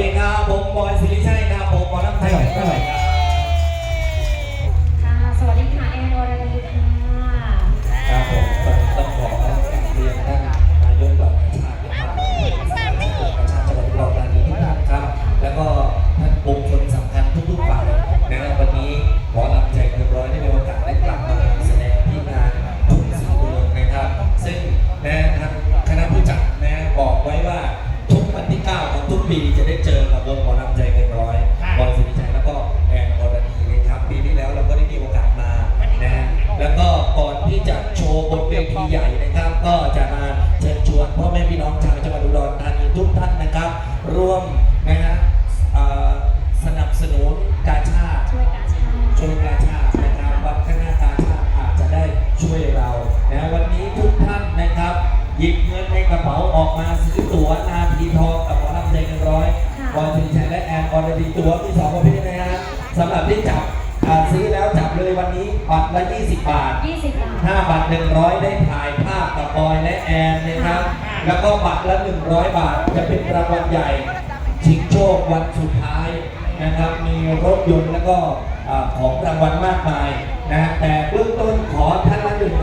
ดีนะผมบอยสิริชัยนะผมบอลน้ำไทย ที่9ของทุกปีจะได้เจอกับวงหมอลำใจเกินร้อยบอยสิริชัยแล้วก็แอนอรดีนะครับปีที่แล้วเราก็ได้มีโอกาสมานะฮะแล้วก็ก่อนที่จะโชว์บนเวทีใหญ่นะครับ ก็จะมาเชิญชวนพ่อแม่พี่น้องชาวจังหวัดอุดรธานีทุกท่านนะครับ ร่วม หยิบเงินในกระเป๋าออกมาซื้อตั๋วนาทีทองกับหมอลำใจเงินร้อยบอลสิริชัยและแอนออร์ดีตั๋วมีสองประเภทนะฮะสำหรับที่จับอ่าซื้อแล้วจับเลยวันนี้บัตรละ 20 บาท20บาทห้าบัตร 100 ได้ถ่ายภาพกับบอยและแอนนะครับ แล้วก็บัตรละ 100 บาทจะเป็นรางวัลใหญ่ชิงโชควันสุดท้ายนะครับ มีรถยนต์แล้วก็อ่าของรางวัลมากมายนะฮะแต่เบื้องต้นขอท่านละ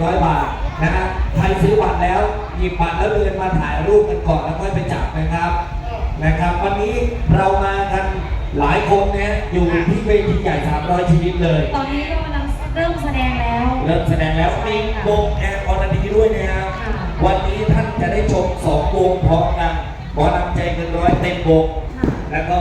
100 บาทนะฮะใครซื้อบัตรแล้วหยิบบัตรแล้วเดินมาถ่ายรูปกันก่อนแล้วค่อยไปจับนะครับนะครับ วันนี้เรามากันหลายคนนะอยู่ที่เวทีใหญ่ 300 ชีวิตเลย ตอนนี้ก็กำลังเริ่มแสดงแล้วเริ่มแสดงแล้วมีวงแอนออร์ดีด้วยนะครับค่ะวันนี้ท่านจะได้ชมสองวงพร้อมกันหมอลำใจเกินร้อยเต็มวงค่ะแล้วก็